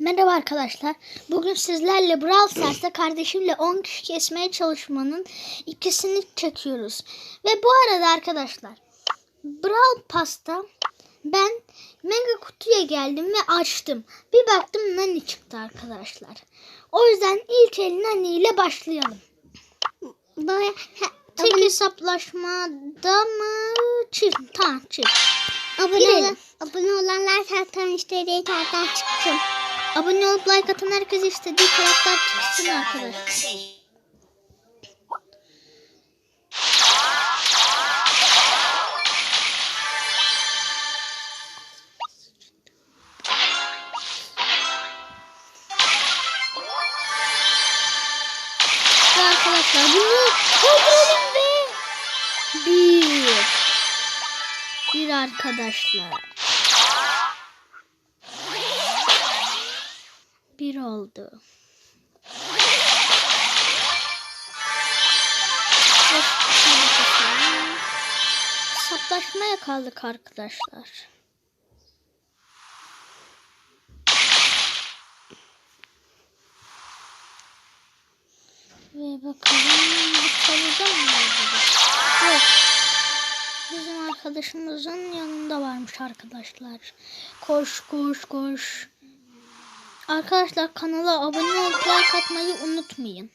Merhaba arkadaşlar. Bugün sizlerle Brawl Stars'ta kardeşimle 10 kişi kesmeye çalışmanın ikisini çekiyoruz. Ve bu arada arkadaşlar Brawl Pass'ta ben mega kutuya geldim ve açtım. Bir baktım Nani çıktı arkadaşlar. O yüzden ilk el Nani ile başlayalım. Böyle Tek hesaplaşmada mı? Çift. Tamam çift. abone, olan, abone olanlar zaten istediği karttan çıksın. Abone olup like atan herkes istediği karakter çıksın arkadaşlar. Arkadaşlar bunu bir. Bir arkadaşlar bir oldu. Saplaşmaya kaldık arkadaşlar. Ve bakalım bu çalıda mı? Yok. Bizim arkadaşımızın yanında varmış arkadaşlar. Koş koş koş. Arkadaşlar kanala abone olup like atmayı unutmayın.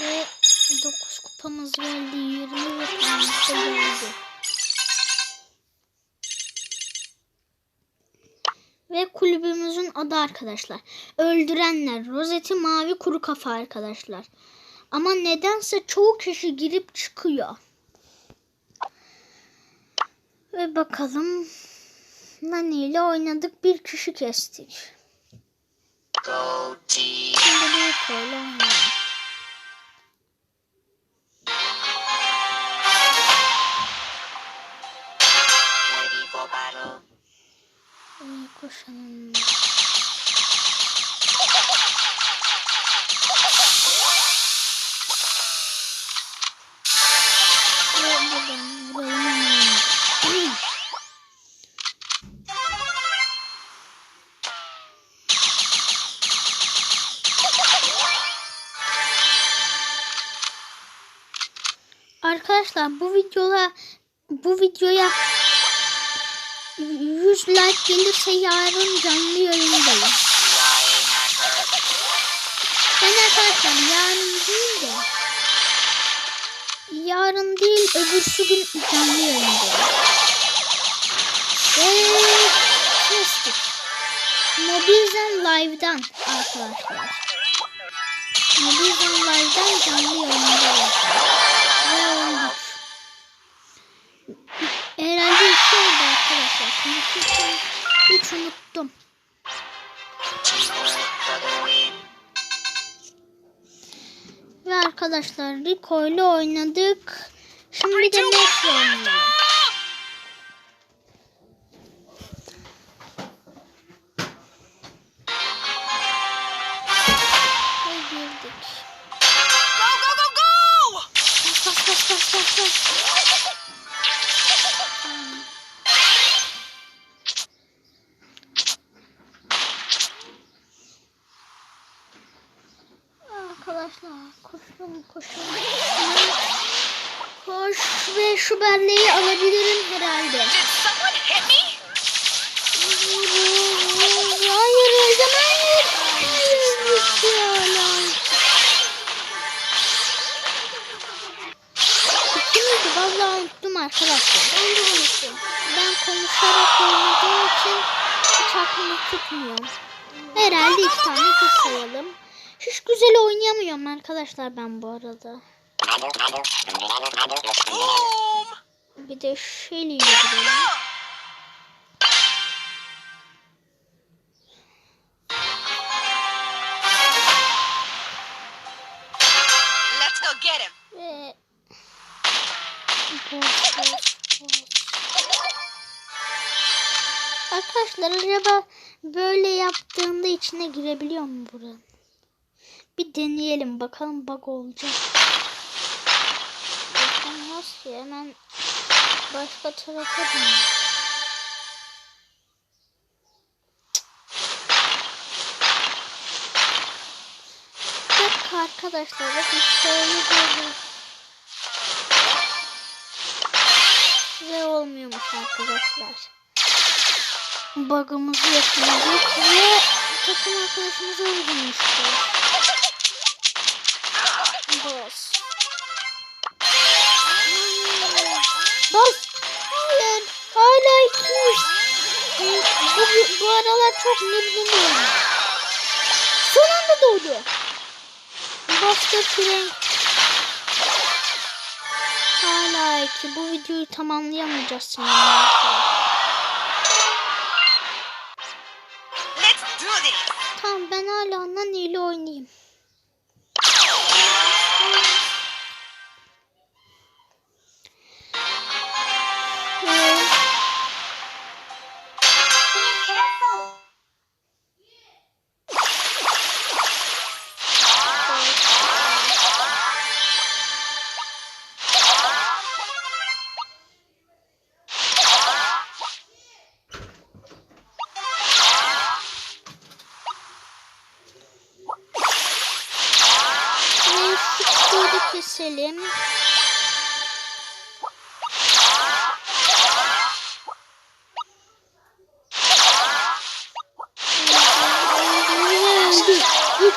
Ve 9 kupamız geldi. 20 ve kupamız geldi. Ve kulübümüzün adı arkadaşlar. Öldürenler. Rozeti mavi kuru kafa arkadaşlar. Ama nedense çoğu kişi girip çıkıyor. Ve bakalım. Nani ile oynadık. Bir kişi kestik. Şimdi büyük öyle oynayalım. Ee, koşalım. Arkadaşlar bu videoya bu videoya 100 like gelirse yarın canlı yayındayım. Ben arkadaşlar yarın değil de yarın değil öbürsü gün canlı yayındayım. Ve kestik. Mobilzen Live'dan arkadaşlar. Mobilzen Live'dan canlı yayındayım. Şimdi hiç, unuttum. Ve arkadaşlar Rico oynadık. Şimdi de Max oynayalım. Ve şu belleği alabilirim herhalde. Hayır Özlem hayır. Miydi? Vallahi unuttum arkadaşlar. Ben de unuttum. Ben konuşarak oynadığım için hiç aklımda tutmuyor. Herhalde iki tane kız sayalım. Hiç güzel oynayamıyorum arkadaşlar ben bu arada. Boom! Bir de ile gidelim. Ve. Arkadaşlar acaba böyle yaptığında içine girebiliyor mu buranın? Bir deneyelim bakalım bug olacak. Olmaz ki hemen başka tarafa dön. Bir dakika arkadaşlar bakın şöyle böyle. Ve olmuyormuş arkadaşlar. Bug'ımızı yakaladık ve takım arkadaşımızı öldürmüştür. Bas. Bu, aralar çok memnunum. Son anda doğdu. Bastı fren. Hala iki. Bu videoyu tamamlayamayacağız şimdi. Let's do this. Tamam ben hala Nani ile oynayayım.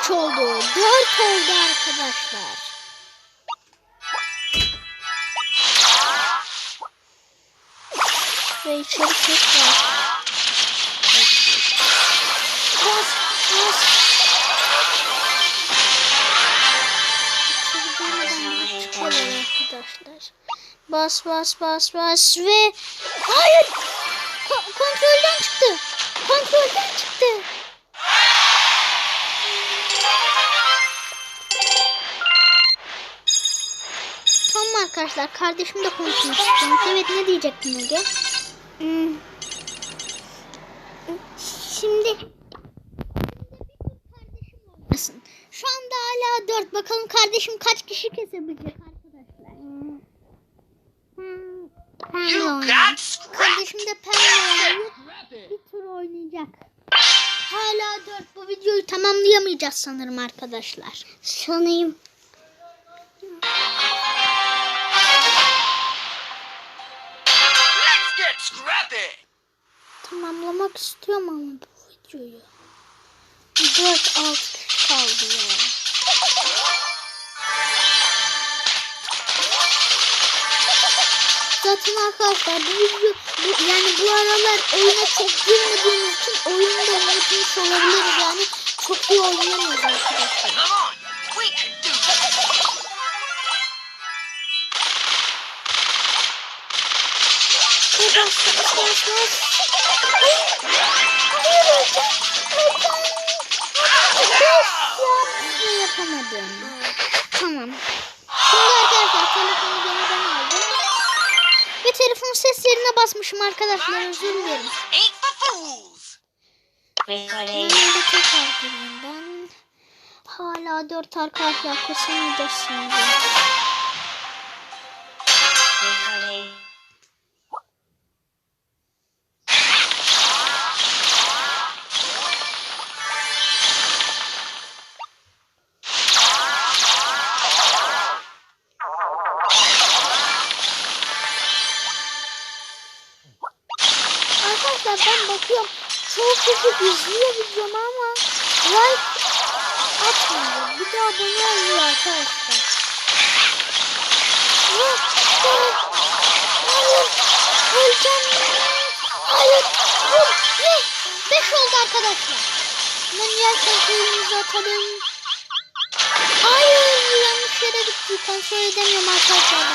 3 oldu. 4 oldu arkadaşlar. Ve içeri tekrar. Bas, bas. İçeri girmeden şey çıkalım arkadaşlar. Bas, bas, bas, bas ve... Hayır! Ko kontrolden çıktı. Kontrolden çıktı. Arkadaşlar kardeşimle konuşmak istiyorum. Evet ne diyecektin Ege? Hmm. Şimdi? Şu anda hala 4. Bakalım kardeşim kaç kişi kesebilecek arkadaşlar. hmm, scrapped. Kardeşim de pembe. Bir tur oynayacak. Hala 4. Bu videoyu tamamlayamayacağız sanırım arkadaşlar. sanayım. Scrappy. Tamamlamak istiyorum ama bu videoyu. 4 6 kişi kaldı ya. Zaten arkadaşlar bu video bu, yani bu aralar oyuna çok girmediğimiz için oyunu da unutmuş olabiliriz yani çok iyi oynayamıyoruz arkadaşlar. Tamam. Şimdi arkadaşlar telefonu gene ben. Ve telefon ses yerine basmışım arkadaşlar özür dilerim. Ben. Hala dört arkadaşlar kesemeyeceğiz şimdi. Kişi izliyor videomu ama like atmıyor. Bir de abone olmuyor arkadaşlar. Hayır. Öleceğim. Hayır. Yok. Ve beş oldu arkadaşlar. Ben yer kontrolümüzü atalım. Hayır. Yanlış yere gitti. Kontrol edemiyorum arkadaşlar.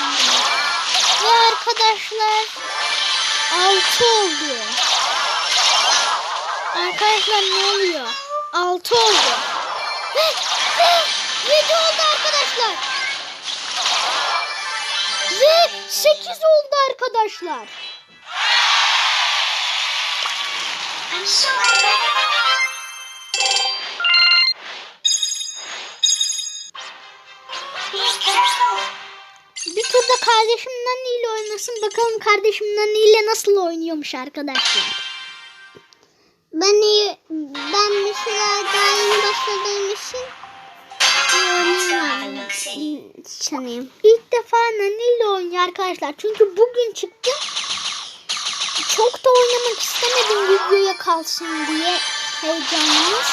Ve arkadaşlar 6 oldu. Arkadaşlar ne oluyor? 6 oldu. Ve ve 7 oldu arkadaşlar. Ve 8 oldu arkadaşlar. bir turda kardeşim Nani ile oynasın. Bakalım kardeşim Nani ile nasıl oynuyormuş arkadaşlar. Ben iyi, ben mesela daha yeni başladığım için sanayım. İlk defa Nani ile oynuyor arkadaşlar. Çünkü bugün çıktı. Çok da oynamak istemedim videoya kalsın diye heyecanlıyız.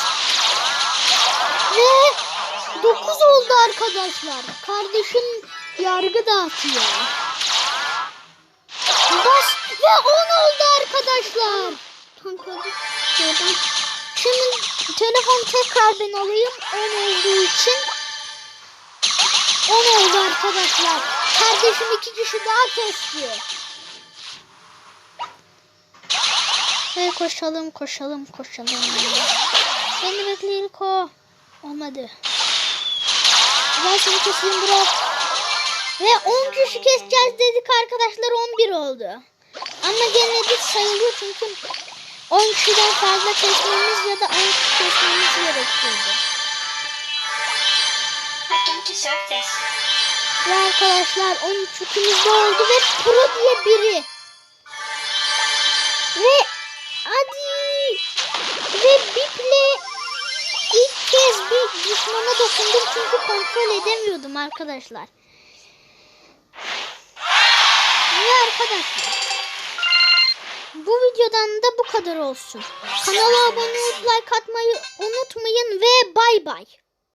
Ve 9 oldu arkadaşlar. Kardeşim yargı dağıtıyor. Bas ve 10 oldu arkadaşlar. Şuradan. Şimdi telefon tekrar ben alayım 10 olduğu için. 10 oldu arkadaşlar. Kardeşim iki kişi daha kesti. Ve koşalım koşalım koşalım. Beni bekle İlko. Olmadı. Ben seni keseyim bro. Ve 10 kişi keseceğiz dedik arkadaşlar 11 oldu. Ama gene de sayılıyor çünkü 10 kişiden fazla kesmemiz ya da 10 kişi kesmemiz gerekiyordu. Ve arkadaşlar 13 yükümüzde oldu ve pro diye biri. Ve hadi. Ve Bip'le ilk kez bir düşmana dokundum çünkü kontrol edemiyordum arkadaşlar. Ve arkadaşlar. Bu videodan da bu kadar olsun. Kanala abone olup like atmayı unutmayın ve bay bay.